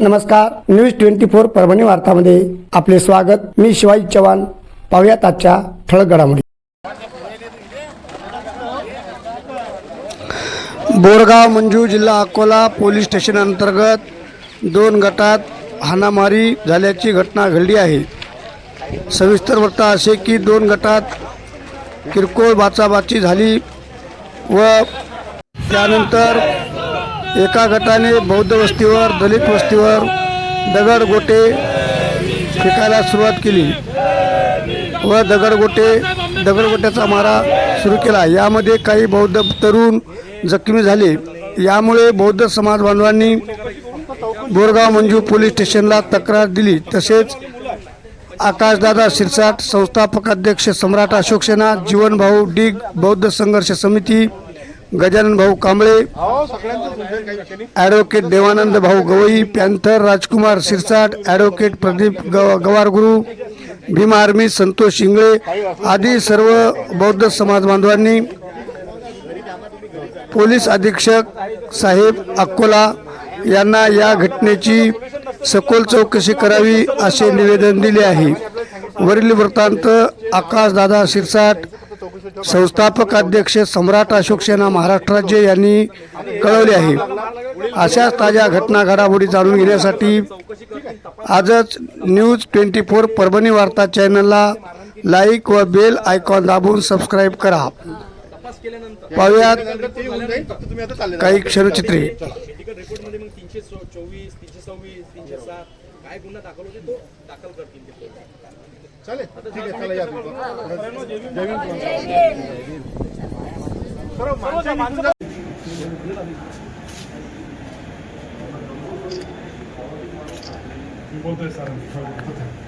नमस्कार news twenty four Parbhani वार्तामध्ये आपले स्वागत. मी शिवाजी चव्हाण. पाहुयात आजच्या ठळक घडामोडी. बोरगाव मंजू जिल्हा अकोला पोलीस स्टेशन अंतर्गत दोन गटात हाणामारी झाल्याची घटना घडली आहे. सविस्तर वृत्त असे की दोन गटात किरकोळ बाचाबाची झाली व त्यानंतर एका गटाने बौद्ध वस्तीवर दलित वस्तीवर दगड गोटे फेकायला सुरुवात केली व दगडगोटे दगडगोट्याचा मारा सुरू केला. यामध्ये काही बौद्ध तरुण जखमी झाले. यामुळे बौद्ध समाज बांधवांनी बोरगाव मंजू पोलीस स्टेशनला तक्रार दिली. तसेच आकाशदादा शिरसाट संस्थापक अध्यक्ष सम्राट अशोक सेना जीवनभाऊ डिग बौद्ध संघर्ष समिती गजानन भाऊ कांबळे ॲडव्होकेट देवानंद भाऊ गवई पॅन्थर राजकुमार शिरसाट ॲडव्होकेट प्रदीप गव गवारगुरू भीम आर्मी संतोष इंगळे आदी सर्व बौद्ध समाज बांधवांनी पोलीस अधीक्षक साहेब अक्कोला यांना या घटनेची सखोल चौकशी करावी असे निवेदन दिले आहे. वरील वृत्तांत आकाशदादा शिरसाट संस्थापक अध्यक्ष सम्राट अशोक सेना महाराष्ट्र राज्य यांनी कळवले आहे. अशाच ताज्या घटना घडामोडी जाणून घेण्यासाठी आजच न्यूज ट्वेंटी फोर परभणी वार्ता चॅनलला लाईक व बेल आयकॉन दाबून सबस्क्राईब करा. पाहूयात काही क्षणचित्रे. चोवीस तीनशे सव्वीस तीनशे सात काय गुन्हा दाखल होते तो? दाखल करतील चालेल. ठीक आहे चला या बोलतोय सर.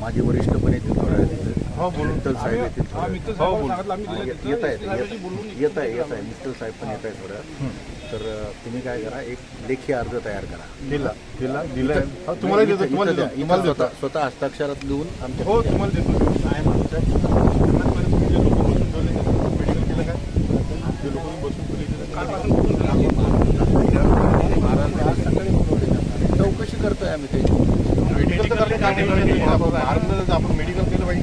माझे वरिष्ठ पण येतील थोड्या वेळ हो. मित्तल साहेब येतील थोड्या हा, हा, दिलं येत तिथं. येत आहे येत आहे. मित्तल साहेब पण येत आहे थोड्या. तर तुम्ही काय करा एक लेखी अर्ज तयार करा. दिला दिला दिलाय. हा, तुम्हाला स्वतः स्वतः हस्ताक्षरात लिहून आमच्या हो तुम्हाला देतो काय म्हणतात जे लोक बसून ठेवले मेडिकल केलं काय जे लोक बसून ठेवले चौकशी करतोय आम्ही ते मेडिकल तर करणे काय नाही. आपण महाराष्ट्रात आपण मेडिकल केलं पाहिजे त्यानंतर महाराष्ट्रात इकडे रे. मेडिकल कशासाठी करायला होतं? आता तुम्हाला शांत नाही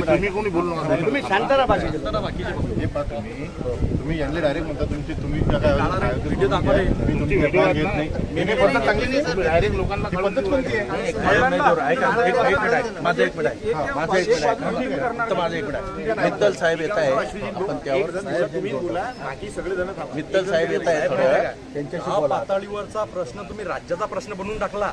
तुम्ही कोणी बोलू नका. तुम्ही शांत राहा पहा तुम्ही. तुम्ही यांना डायरेक्ट म्हणता तुमची तुम्ही डायरेक्ट लोकांना पद्धत कोणती आहे? एक एक मिनिट आहे माझं एक मिनिट. आहे माझं एक मिनिट. आहे फक्त माझं एक मिनिट. आहे मित्तल साहेब येत आहे. आपण त्यावर मित्तल साहेब येत आहे. त्यांच्याशी पातळीवरचा प्रश्न तुम्ही राज्याचा प्रश्न बनवून टाकला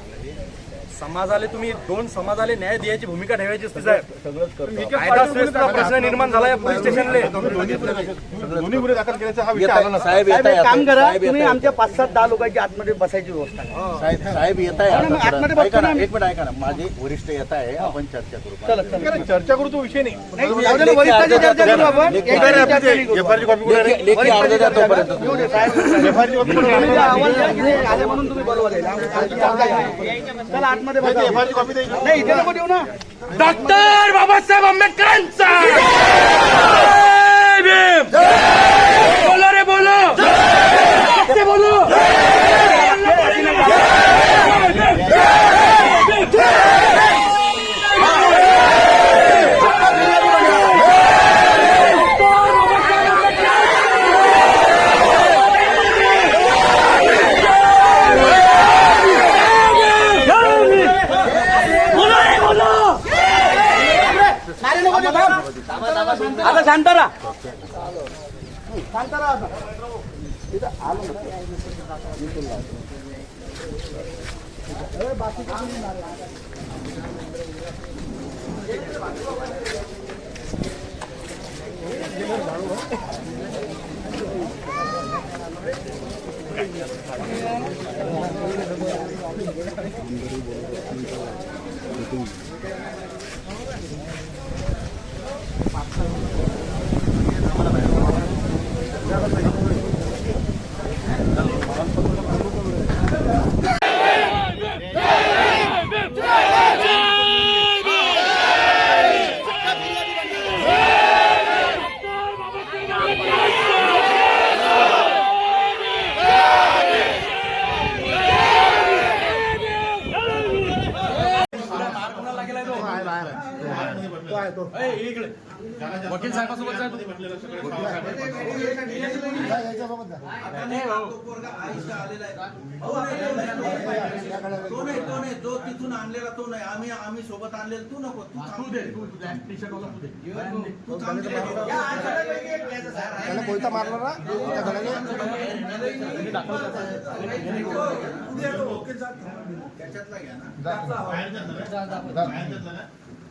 समाजाले तुम्ही दोन समाजाले न्याय द्यायची भूमिका ठेवायची असते साहेब कायदा प्रश्न निर्माण झाला या पोलीस स्टेशनले दोन्ही गुन्हे दाखल केल्याचा हा येत विषय आला आहे नसता साहेब येत आहे काम करा तुम्ही. आमच्या पाच सात दहा लोकांची आतमध्ये बसायची व्यवस्था करा साहेब साहेब येत आहे मग आता आतमध्ये थोडं. ऐका बसतो ना ना आम्ही. एक मिनिट ऐका ना माझे वरिष्ठ येत आहे आपण चर्चा करू चला चला चर्चा करू तो विषय नाही नाही, जाऊ दे ना, वरिष्ठांची चर्चा करू आपण लेखी- याच्यावर चर्चा नाही करू. एफआयआरची कॉपी कुठे लेखी लेखी अर्ज द्या तोपर्यंत तुम्ही. एफआयआरची कॉपी कुठे तुम्ही जे अहवाल द्या की ते आले म्हणून तुम्ही बोलवा द्यायला. आमची चर्चा आहे. चला आतमध्ये द्यायची नाही इथे नको देऊ ना. डॉक्टर बाबासाहेब आंबेडकरांचा. आता शांतारा शांतारा आता वकील साहेबासोबत जा तू. नाही तो नाही जो तिथून आणलेला तो नाही आम्ही आम्ही सोबत आणलेला तू नको दे टी शर्ट. त्याला कोयता मारला ना त्या घराने त्याच्यातला घ्या ना